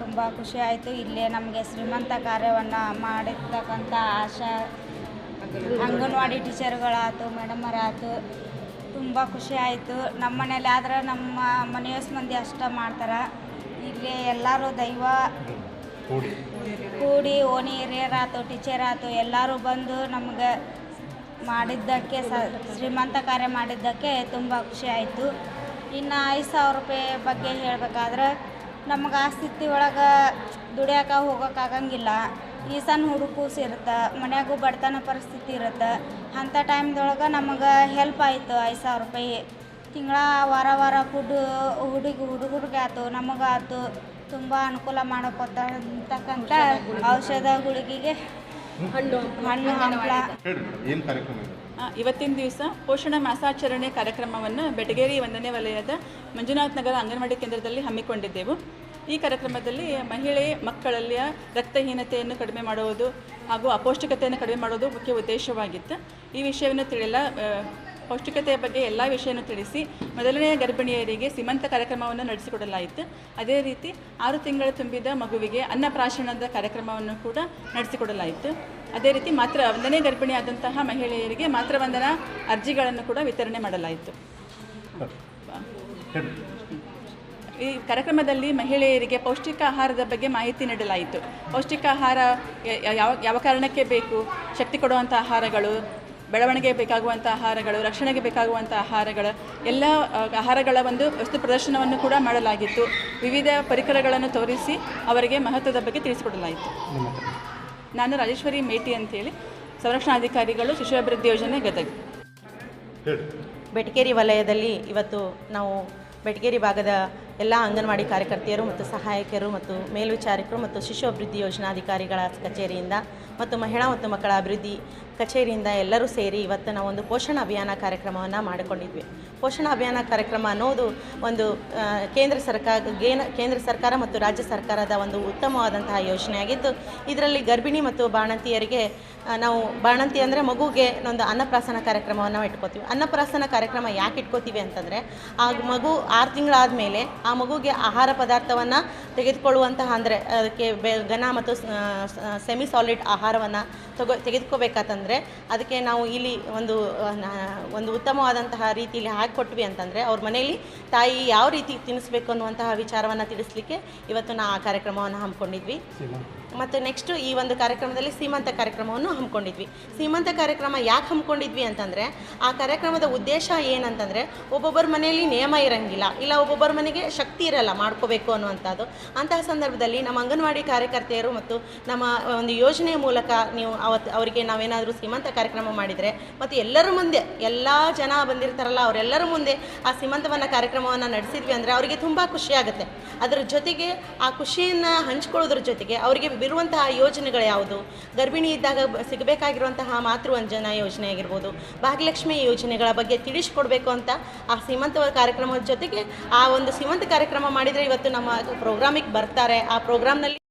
ತುಂಬ ಖುಷಿ ಆಯಿತು. ಇಲ್ಲೇ ನಮಗೆ ಶ್ರೀಮಂತ ಕಾರ್ಯವನ್ನು ಮಾಡಿರ್ತಕ್ಕಂಥ ಆಶಾ ಅಂಗನವಾಡಿ ಟೀಚರ್ಗಳಾಯ್ತು ಮೇಡಮರಾಯ್ತು ತುಂಬ ಖುಷಿ ಆಯಿತು. ನಮ್ಮ ಮನೇಲಿ ಆದ್ರೆ ನಮ್ಮ ಮನೆಯಸ್ ಮಂದಿ ಅಷ್ಟ ಮಾಡ್ತಾರೆ. ಇಲ್ಲಿ ಎಲ್ಲರೂ ದೈವ ಕೂಡಿ. ಓಣಿ ಹಿರಿಯರಾಯ್ತು ಟೀಚರ್ ಆಯ್ತು ಎಲ್ಲರೂ ಬಂದು ನಮ್ಗೆ ಮಾಡಿದ್ದಕ್ಕೆ ಸ ಶ್ರೀಮಂತ ಕಾರ್ಯ ಮಾಡಿದ್ದಕ್ಕೆ ತುಂಬ ಖುಷಿ ಆಯಿತು. ಇನ್ನು ಐದು ಸಾವಿರ ರೂಪಾಯಿ ಬಗ್ಗೆ ಹೇಳಬೇಕಾದ್ರೆ ನಮಗೆ ಆ ಸ್ಥಿತಿ ಒಳಗೆ ದುಡಿಯೋಕೆ ಹೋಗೋಕ್ಕಾಗಂಗಿಲ್ಲ ಈ ಸಣ್ಣ ಹುಡುಗ ಕೂಸಿರುತ್ತೆ ಮನ್ಯಾಗೂ ಬಡತನ ಪರಿಸ್ಥಿತಿ ಇರುತ್ತೆ. ಅಂಥ ಟೈಮ್ದೊಳಗೆ ನಮಗೆ ಹೆಲ್ಪ್ ಆಯಿತು ಐದು ಸಾವಿರ ರೂಪಾಯಿ. ತಿಂಗಳ, ವಾರ ವಾರ ಫುಡ್ಡು ಹುಡುಗಿ, ಹುಡುಗರಿಗೆ ಆಯ್ತು ನಮಗಾಯ್ತು ತುಂಬ ಅನುಕೂಲ ಮಾಡಿಕೊಟ್ಟಂತಕ್ಕಂಥ ಔಷಧ ಗುಳಿಗೆಗೆ ಹಣ್ಣು ಹಣ್ಣು ಹಂಪಲ. ಏನು ಕಾರ್ಯಕ್ರಮ ಇದೆ? ಇವತ್ತಿನ ದಿವಸ ಪೋಷಣ ಮಾಸಾಚರಣೆ ಕಾರ್ಯಕ್ರಮವನ್ನು ಬೆಟಗೇರಿ ಒಂದನೇ ವಲಯದ ಮಂಜುನಾಥ್ ನಗರ ಅಂಗನವಾಡಿ ಕೇಂದ್ರದಲ್ಲಿ ಹಮ್ಮಿಕೊಂಡಿದ್ದೆವು. ಈ ಕಾರ್ಯಕ್ರಮದಲ್ಲಿ ಮಹಿಳೆ ಮಕ್ಕಳಲ್ಲಿಯ ರಕ್ತಹೀನತೆಯನ್ನು ಕಡಿಮೆ ಮಾಡುವುದು ಹಾಗೂ ಅಪೌಷ್ಟಿಕತೆಯನ್ನು ಕಡಿಮೆ ಮಾಡೋದು ಮುಖ್ಯ ಉದ್ದೇಶವಾಗಿತ್ತು. ಈ ವಿಷಯವನ್ನು ತಿಳಿಯಲ್ಲ ಪೌಷ್ಟಿಕತೆಯ ಬಗ್ಗೆ ಎಲ್ಲ ವಿಷಯವನ್ನು ತಿಳಿಸಿ ಮೊದಲನೆಯ ಗರ್ಭಿಣಿಯರಿಗೆ ಸೀಮಂತ ಕಾರ್ಯಕ್ರಮವನ್ನು ನಡೆಸಿಕೊಡಲಾಯಿತು. ಅದೇ ರೀತಿ ಆರು ತಿಂಗಳು ತುಂಬಿದ ಮಗುವಿಗೆ ಅನ್ನಪ್ರಾಶನದ ಕಾರ್ಯಕ್ರಮವನ್ನು ಕೂಡ ನಡೆಸಿಕೊಡಲಾಯಿತು. ಅದೇ ರೀತಿ ಮಾತ್ರ ಒಂದನೇ ಗರ್ಭಿಣಿಯಾದಂತಹ ಮಹಿಳೆಯರಿಗೆ ಮಾತ್ರ ಮಾತೃವಂದನಾ ಅರ್ಜಿಗಳನ್ನು ಕೂಡ ವಿತರಣೆ ಮಾಡಲಾಯಿತು. ಈ ಕಾರ್ಯಕ್ರಮದಲ್ಲಿ ಮಹಿಳೆಯರಿಗೆ ಪೌಷ್ಟಿಕ ಆಹಾರದ ಬಗ್ಗೆ ಮಾಹಿತಿ ನೀಡಲಾಯಿತು. ಪೌಷ್ಟಿಕ ಆಹಾರ ಯಾವ ಯಾವ ಕಾರಣಕ್ಕೆ ಬೇಕು? ಶಕ್ತಿ ಕೊಡುವಂಥ ಆಹಾರಗಳು ಬೆಳವಣಿಗೆ ಬೇಕಾಗುವಂಥ ಆಹಾರಗಳು ರಕ್ಷಣೆಗೆ ಬೇಕಾಗುವಂಥ ಆಹಾರಗಳು ಎಲ್ಲ ಆಹಾರಗಳ ಒಂದು ವಸ್ತು ಪ್ರದರ್ಶನವನ್ನು ಕೂಡ ಮಾಡಲಾಗಿತ್ತು. ವಿವಿಧ ಪರಿಕರಗಳನ್ನು ತೋರಿಸಿ ಅವರಿಗೆ ಮಹತ್ವದ ಬಗ್ಗೆ ತಿಳಿಸಿಕೊಡಲಾಯಿತು. ನಾನು ರಾಜೇಶ್ವರಿ ಮೇಟಿ ಅಂತೇಳಿ ಸಂರಕ್ಷಣಾಧಿಕಾರಿಗಳು ಶಿಶು ಅಭಿವೃದ್ಧಿ ಯೋಜನೆ ಗದಗ. ಬೆಟಕೇರಿ ವಲಯದಲ್ಲಿ ಇವತ್ತು ನಾವು ಬೆಟಗೇರಿ ಭಾಗದ ಎಲ್ಲ ಅಂಗನವಾಡಿ ಕಾರ್ಯಕರ್ತೆಯರು ಮತ್ತು ಸಹಾಯಕಿಯರು ಮತ್ತು ಮೇಲ್ವಿಚಾರಕರು ಮತ್ತು ಶಿಶು ಅಭಿವೃದ್ಧಿ ಯೋಜನಾಧಿಕಾರಿಗಳ ಕಚೇರಿಯಿಂದ ಮತ್ತು ಮಹಿಳಾ ಮತ್ತು ಮಕ್ಕಳ ಅಭಿವೃದ್ಧಿ ಕಚೇರಿಯಿಂದ ಎಲ್ಲರೂ ಸೇರಿ ಇವತ್ತು ನಾವು ಒಂದು ಪೋಷಣ ಅಭಿಯಾನ ಕಾರ್ಯಕ್ರಮವನ್ನು ಮಾಡಿಕೊಂಡಿದ್ವಿ. ಪೋಷಣ ಅಭಿಯಾನ ಕಾರ್ಯಕ್ರಮ ಅನ್ನೋದು ಒಂದು ಕೇಂದ್ರ ಸರ್ಕಾರ ಕೇಂದ್ರ ಸರ್ಕಾರ ಮತ್ತು ರಾಜ್ಯ ಸರ್ಕಾರದ ಒಂದು ಉತ್ತಮವಾದಂತಹ ಯೋಜನೆಯಾಗಿದ್ದು ಇದರಲ್ಲಿ ಗರ್ಭಿಣಿ ಮತ್ತು ಬಾಣಂತಿಯರಿಗೆ ನಾವು ಬಾಣಂತಿ ಅಂದರೆ ಮಗುಗೆ ಒಂದು ಅನ್ನಪ್ರಾಸನ ಕಾರ್ಯಕ್ರಮವನ್ನು ಇಟ್ಕೋತೀವಿ. ಅನ್ನಪ್ರಾಸನ ಕಾರ್ಯಕ್ರಮ ಯಾಕೆ ಇಟ್ಕೋತೀವಿ ಅಂತಂದರೆ, ಆ ಮಗು ಆರು ತಿಂಗಳಾದ ಮೇಲೆ ಆ ಮಗುಗೆ ಆಹಾರ ಪದಾರ್ಥವನ್ನು ತೆಗೆದುಕೊಳ್ಳುವಂತಹ ಅಂದರೆ ಅದಕ್ಕೆ ಬೆ, ಘನ ಮತ್ತು ಸೆಮಿ ಸಾಲಿಡ್ ಆಹಾರವನ್ನು ತಗೋ, ತೆಗೆದುಕೋಬೇಕಂತಂದರೆ, ಅದಕ್ಕೆ ನಾವು ಇಲ್ಲಿ ಒಂದು ಒಂದು ಉತ್ತಮವಾದಂತಹ ರೀತಿಯಲ್ಲಿ ಹಾಕಿಕೊಟ್ವಿ ಅಂತಂದರೆ ಅವ್ರ ಮನೆಯಲ್ಲಿ ತಾಯಿ ಯಾವ ರೀತಿ ತಿನ್ನಿಸ್ಬೇಕು ಅನ್ನುವಂತಹ ವಿಚಾರವನ್ನು ತಿಳಿಸ್ಲಿಕ್ಕೆ ಇವತ್ತು ನಾ ಆ ಕಾರ್ಯಕ್ರಮವನ್ನು ಹಮ್ಮಿಕೊಂಡಿದ್ವಿ. ಮತ್ತು ನೆಕ್ಸ್ಟು ಈ ಒಂದು ಕಾರ್ಯಕ್ರಮದಲ್ಲಿ ಸೀಮಂತ ಕಾರ್ಯಕ್ರಮವನ್ನು ಹಮ್ಮಿಕೊಂಡಿದ್ವಿ. ಸೀಮಂತ ಕಾರ್ಯಕ್ರಮ ಯಾಕೆ ಹಮ್ಮಿಕೊಂಡಿದ್ವಿ ಅಂತಂದರೆ, ಆ ಕಾರ್ಯಕ್ರಮದ ಉದ್ದೇಶ ಏನಂತಂದರೆ, ಒಬ್ಬೊಬ್ಬರ ಮನೆಯಲ್ಲಿ ನಿಯಮ ಇರಂಗಿಲ್ಲ. ಇಲ್ಲ, ಒಬ್ಬೊಬ್ಬರ ಮನೆಗೆ ಶಕ್ತಿ ಇರಲ್ಲ ಮಾಡ್ಕೋಬೇಕು ಅನ್ನುವಂಥದ್ದು. ಅಂತಹ ಸಂದರ್ಭದಲ್ಲಿ ನಮ್ಮ ಅಂಗನವಾಡಿ ಕಾರ್ಯಕರ್ತೆಯರು ಮತ್ತು ನಮ್ಮ ಒಂದು ಯೋಜನೆಯ ಮೂಲಕ ನೀವು ಅವತ್ತು ಅವರಿಗೆ ನಾವೇನಾದರೂ ಸೀಮಂತ ಕಾರ್ಯಕ್ರಮ ಮಾಡಿದರೆ ಮತ್ತು ಎಲ್ಲರ ಮುಂದೆ ಎಲ್ಲ ಜನ ಬಂದಿರ್ತಾರಲ್ಲ, ಅವರೆಲ್ಲರ ಮುಂದೆ ಆ ಸೀಮಂತವನ್ನು ಕಾರ್ಯಕ್ರಮವನ್ನು ನಡೆಸಿದ್ವಿ ಅಂದರೆ ಅವರಿಗೆ ತುಂಬ ಖುಷಿಯಾಗುತ್ತೆ ಅದರ ಜೊತೆಗೆ ಆ ಖುಷಿಯನ್ನು ಹಂಚ್ಕೊಳ್ಳೋದ್ರ ಜೊತೆಗೆ ಅವರಿಗೆ ಬಿರುವಂತಹ ಯೋಜನೆಗಳು ಯಾವುದು? ಗರ್ಭಿಣಿ ಇದ್ದಾಗ ಸಿಗಬೇಕಾಗಿರುವಂತಹ ಮಾತೃವಂಜನ ಯೋಜನೆ ಆಗಿರ್ಬೋದು, ಭಾಗ್ಯಲಕ್ಷ್ಮಿ ಯೋಜನೆಗಳ ಬಗ್ಗೆ ತಿಳಿಸ್ಕೊಡ್ಬೇಕು ಅಂತ ಆ ಸೀಮಂತ ಕಾರ್ಯಕ್ರಮದ ಜೊತೆಗೆ ಆ ಒಂದು ಸೀಮಂತ ಕಾರ್ಯಕ್ರಮ ಮಾಡಿದರೆ ಇವತ್ತು ನಮ್ಮ ಪ್ರೋಗ್ರಾಮಿಗೆ ಬರ್ತಾರೆ. ಆ ಪ್ರೋಗ್ರಾಮ್ನಲ್ಲಿ